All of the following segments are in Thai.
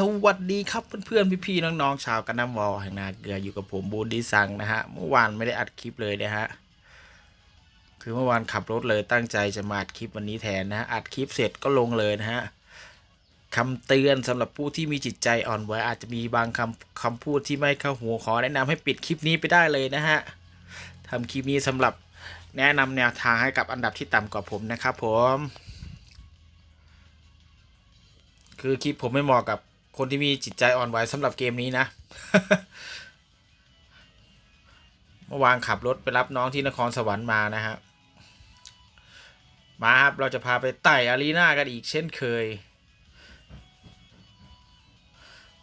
สวัสดีครับเพื่อนๆพี่ๆน้องๆชาวกันน้ำวอลแห่งนาเกลืออยู่กับผมบูนดีซังนะฮะเมื่อวานไม่ได้อัดคลิปเลยนะฮะคือเมื่อวานขับรถเลยตั้งใจจะมาอัดคลิปวันนี้แทนนะฮะอัดคลิปเสร็จก็ลงเลยนะฮะคำเตือนสำหรับผู้ที่มีจิตใจอ่อนไหวอาจจะมีบางคำคำพูดที่ไม่เข้าหูขอแนะนำให้ปิดคลิปนี้ไปได้เลยนะฮะทำคลิปนี้สำหรับแนะนำแนวทางให้กับอันดับที่ต่ำกว่าผมนะครับผม คือคลิปผมไม่เหมาะกับ คนที่มีจิตใจอ่อนไหวสำหรับเกมนี้นะ เมื่อวานขับรถไปรับน้องที่นครสวรรค์มานะฮะมาครับ เราจะพาไปไต่อารีนากันอีกเช่นเคย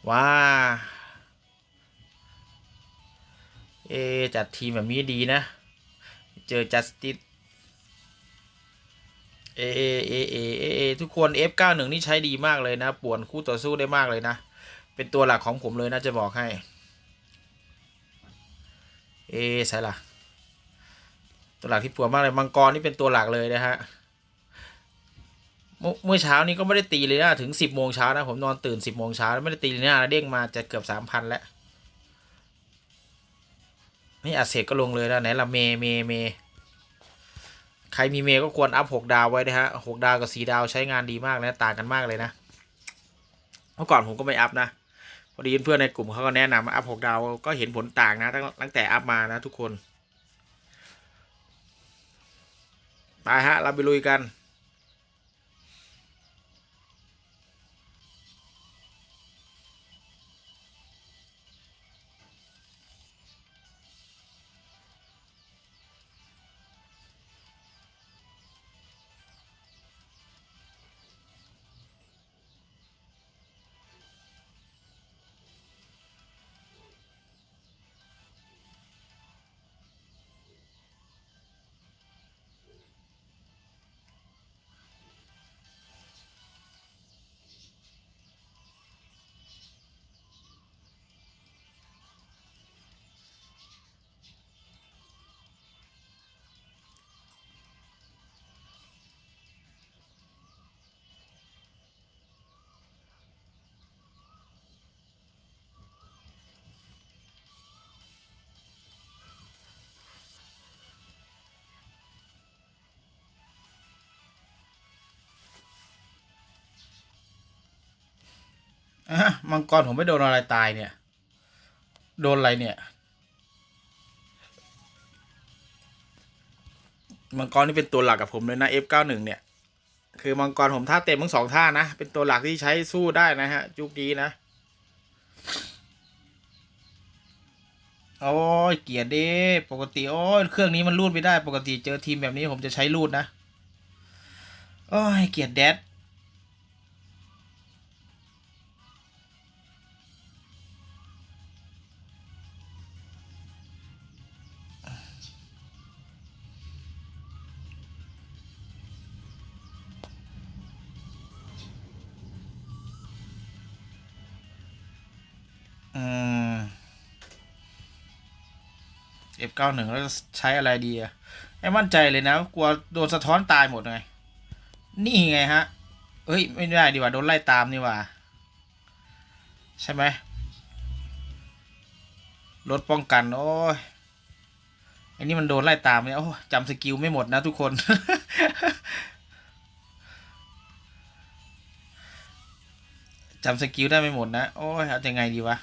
ว้า เอ จัดทีมแบบนี้ดีนะ เจอจัสติส เอเอเอเอเอเอทุกคน F91 นี่ใช้ดีมากเลยนะป่วนคู่ต่อสู้ได้มากเลยนะ เป็นตัวหลักของผมเลยนะจะบอกให้ เอใช่ละตัวหลักที่ป่วนมากเลยมังกรนี่เป็นตัวหลักเลยนะฮะเมื่อเช้านี้ก็ไม่ได้ตีเลยนะถึงสิบโมงเช้านะผมนอนตื่นสิบโมงเช้าแล้วไม่ได้ตีเลยนะเด้งมาจะเกือบสามพันแล้วนี่อัดเสร็จก็ลงเลยนะไหนละเมเมเม ใครมีเมย์ก็ควรอัพหกดาวไว้นะฮะหกดาวกับสี่ดาวใช้งานดีมากนะต่างกันมากเลยนะ เมื่อก่อนผมก็ไม่อัพนะ พอดีเพื่อนในกลุ่มเขาก็แนะนำมาอัพหกดาวก็เห็นผลต่างนะตั้งตั้งแต่อัพมานะทุกคน ไปฮะ เราไปลุยกัน อะมังกรผมไม่โดนอะไรตายเนี่ย โดนอะไรเนี่ยมังกรนี่เป็นตัวหลักกับผมเลยนะ F91 เนี่ย คือมังกรผมท่าเต็มทั้งสองท่านะ เป็นตัวหลักที่ใช้สู้ได้นะฮะจุกดีนะโอ้ยเกียร์เด้ปกติโอ้ยเครื่องนี้มันรูดไม่ได้ ปกติเจอทีมแบบนี้ผมจะใช้รูดนะ โอ้ยเกียร์แดด F91 แล้วจะใช้อะไรดีอะไม่มั่นใจเลยนะ กลัวโดนสะท้อนตายหมดไง นี่ไงฮะ เฮ้ย ไม่ได้ดีกว่าโดนไล่ตามนี่ว่า ใช่ไหมรถป้องกัน โอ้ยอันนี้มันโดนไล่ตามเนี่ยโอ้จำสกิลไม่หมดนะทุกคน จำสกิลได้ไม่หมดนะ โอ้ยเอายังไงดีวะ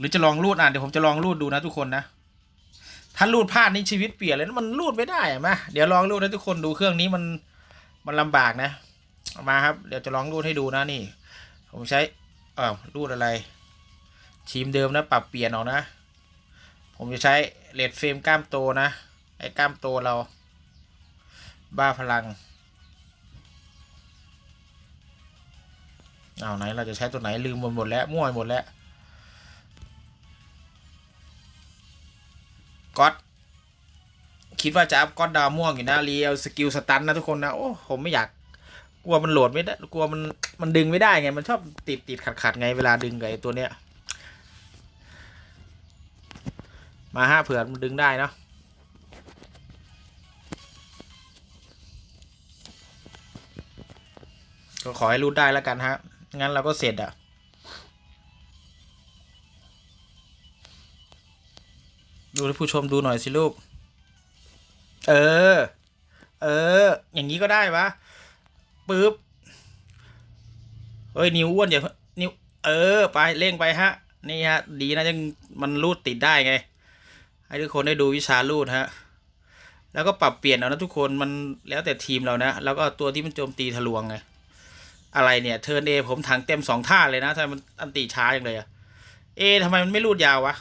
หรือจะลองรูดอะเดี๋ยวผมจะลองรูดดูนะทุกคนนะ ถ้ารูดพลาดนี่ชีวิตเปลี่ยนเลยนะมันรูดไม่ได้อะมาเดี๋ยวลองรูดให้ทุกคนดูเครื่องนี้มันมันลำบากนะมาครับ เดี๋ยวจะลองรูดให้ดูนะนี่ ผมใช้เออรูดอะไรทีมเดิมนะปรับเปลี่ยนออกนะ ผมจะใช้เลดเฟรมกล้ามโตนะไอ้กล้ามโตเรา บ้าพลังเอาไหนเราจะใช้ตัวไหนลืมหมดหมดแล้วมั่วหมดแล้ว ก๊อตคิดว่าจะอัพก๊อตดาวม่วงอยู่นะรีเอาสกิลสตันนะทุกคนนะโอ้ผมไม่อยากกลัวมันโหลดไม่ได้กลัวมันมันดึงไม่ได้ไง มันชอบติดติดขัดขัดไงเวลาดึงไอตัวเนี้ย มาห้าเผื่อมันดึงได้เนาะก็ขอให้รูดได้แล้วกันฮะ งั้นเราก็เสร็จอะ ดูให้ผู้ชมดูหน่อยสิลูก เออ เออ อย่างนี้ก็ได้ปะปึ๊บ เฮ้ย นิ้วอ้วนอย่านิ้ว เออ ไปเร่งไปฮะ นี่ฮะ ดีนะยังมันรูดติดได้ไง ให้ทุกคนได้ดูวิชารูดฮะ แล้วก็ปรับเปลี่ยนเอานะทุกคน มันแล้วแต่ทีมเรานะ แล้วก็ตัวที่มันโจมตีทะลวงไง อะไรเนี่ย เทิร์นเอผมถังเต็มสองท่าเลยนะทำไมมันอันตีช้าอย่างเลยอะเอทำไมมันไม่รูดยาววะ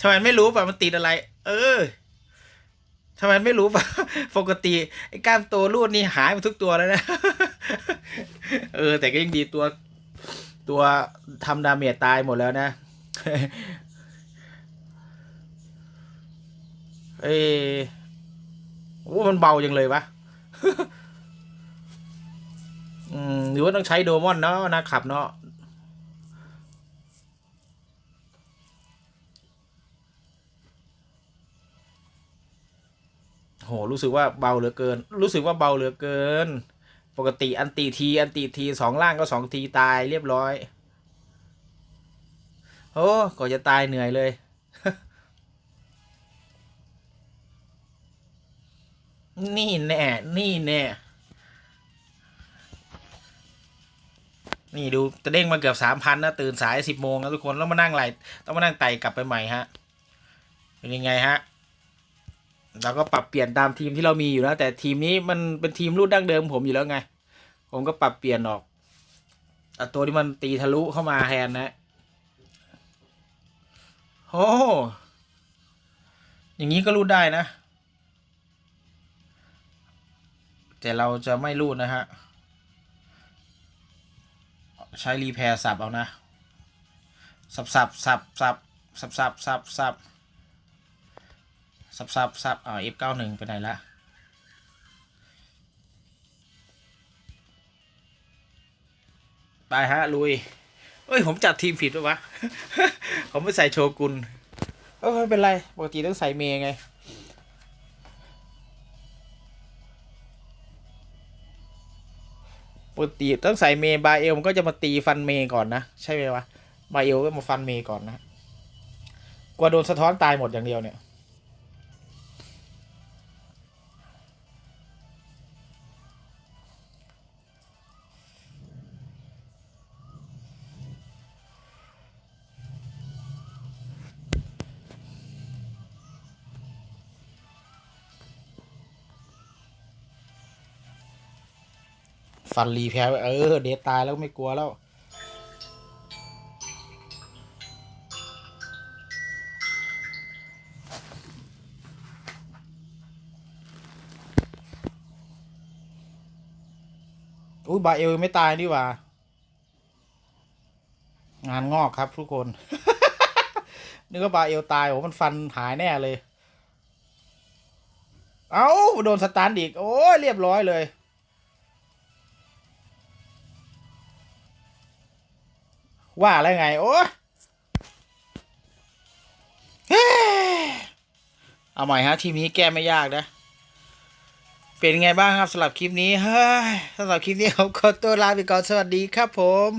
ทำไมมันไม่รู้ป่ะมันติดอะไร เออทำไมมันไม่รู้ป่ะปกติไอ้กล้ามตัวรูดนี่หายไปทุกตัวแล้วนะ เออ แต่ก็ยังดีตัว ตัวทำดาเมจตายหมดแล้วนะเอ้ยโอ้มันเบาจังเลยวะอืมหรือว่าต้องใช้โดมอนเนาะนะขับเนาะ โหรู้สึกว่าเบาเหลือเกิน รู้สึกว่าเบาเหลือเกิน ปกติอันตีทีอันตีทีสองล่างก็สองทีตายเรียบร้อยโอ้ก่อจะตายเหนื่อยเลย นี่แน่ นี่แน่ นี่ดูจะเด้งมาเกือบสามพันนะ ตื่นสายสิบโมงแล้วทุกคน แล้วมานั่งไหลต้องมานั่งไต่กลับไปใหม่ฮะ เป็นยังไงฮะ เราก็ปรับเปลี่ยนตามทีมที่เรามีอยู่แล้วแต่ทีมนี้มันเป็นทีมรุ่นดั้งเดิมผมอยู่แล้วไง ผมก็ปรับเปลี่ยนออกอตัวที่มันตีทะลุเข้ามาแทนนะโอ้อย่างนี้ก็รูดได้นะ แต่เราจะไม่รูดนะฮะ ใช้รีแพร์สับเอานะ สับสับสับสับสับสับสับสับ สับสับสับอ่า F เก้าหนึ่งไปไหนละไปฮะ ลุย เอ้ย ผมจัดทีมผิดปะวะ ผมไม่ใส่โชกุนเออไม่เป็นไร ปกติต้องใส่เมย์ไงปกติต้องใส่เมย์บาเอลมันก็จะมาตีฟันเมย์ก่อนนะ ใช่ไหมวะบาเอลก็มาฟันเมย์ก่อนนะ กลัวโดนสะท้อนตายหมดอย่างเดียวเนี่ย ฟันรีแพ้ เออ เดทตายแล้วไม่กลัวแล้ว อุ้ยบาเอลไม่ตายนี่ว่า งานงอกครับทุกคน นึกว่าบาเอลตายโอ้มันฟันหายแน่เลย เอา้า โดนสตันอีก โอ้ยเรียบร้อยเลย ว่าอะไรไง โอ้เฮ้ยเอาใหม่ฮะ ทีมนี้แก้ไม่ยากนะ เป็นไงบ้างครับสำหรับคลิปนี้เฮ้ยสำหรับคลิปนี้ผมขอตัวลาไปก่อนสวัสดีครับผม